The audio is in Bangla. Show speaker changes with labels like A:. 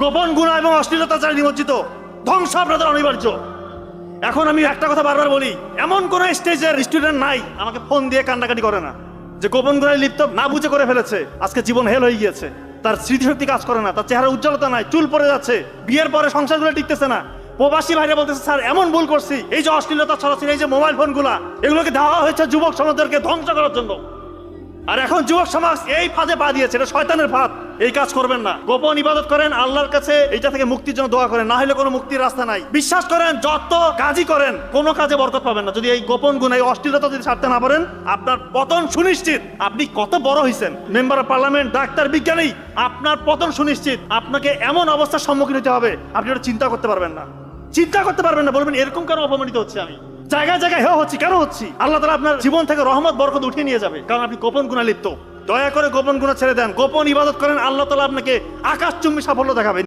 A: গোপন গুণা এবং অশ্লীলতা অশ্লীলতাচারে নিমজ্জিত। ধ্বংস আপনাদের অনিবার্য। এখন আমি একটা কথা বারবার বলি, এমন কোন স্টেজের স্টুডেন্ট নাই, আমাকে ফোন দিয়ে কান্নাকাটি করে না। যে গোপন গুণায় লিপ্ত না বুঝে করে ফেলেছে, আজকে জীবন হেল হয়ে গিয়েছে। তার স্মৃতিশক্তি কাজ করে না, তার চেহারা উজ্জ্বলতা নাই, চুল পড়ে যাচ্ছে, বিয়ের পরে সংসারগুলো টিকতেছে না। প্রবাসী ভাইরা বলতেছে, স্যার, এমন ভুল করছি, এই যে অশ্লীলতা ছড়াচ্ছি এই যে মোবাইল ফোনগুলা এগুলোকে দেওয়া হয়েছে যুবক সমাজদেরকে ধ্বংস করার জন্য। আর এখন যুবক সমাজ এই ফাঁদে পা দিয়েছে, এটা শয়তানের ফাঁদ। এই কাজ করবেন না। গোপন ইবাদত করেন, আল্লাহর কাছে এটা থেকে মুক্তির জন্য দোয়া করেন না হলে কোনো মুক্তির রাস্তা নাই। বিশ্বাস করেন, যত কাজই করেন, কোনো কাজে বরকত পাবেন না। যদি এই গোপন গুণ এই অশ্লীলতা যদি ছাড়তে না পারেন, আপনার পতন সুনিশ্চিত। আপনি কত বড় হয়েছেন মেম্বার অফ পার্লামেন্ট, ডাক্তার, বিজ্ঞানী, আপনার পতন সুনিশ্চিত। আপনাকে এমন অবস্থার সম্মুখীন হতে হবে, আপনি ওটা চিন্তা করতে পারবেন না। চিন্তা করতে পারবেন না, বলবেন, এরকম কেন অপমানিত হচ্ছে আমি? জায়গায় জায়গায় হেও হচ্ছি, কেন হচ্ছি? আল্লাহ তালা আপনার জীবন থেকে রহমত, বরকত উঠিয়ে নিয়ে যাবে। কারণ আপনি গোপন গুণা লিপ্ত। দয়া করে গোপন গুণা ছেড়ে দেন। গোপন ইবাদত করেন, আল্লাহ তালা আপনাকে আকাশ চুম্বি সাফল্য দেখাবেন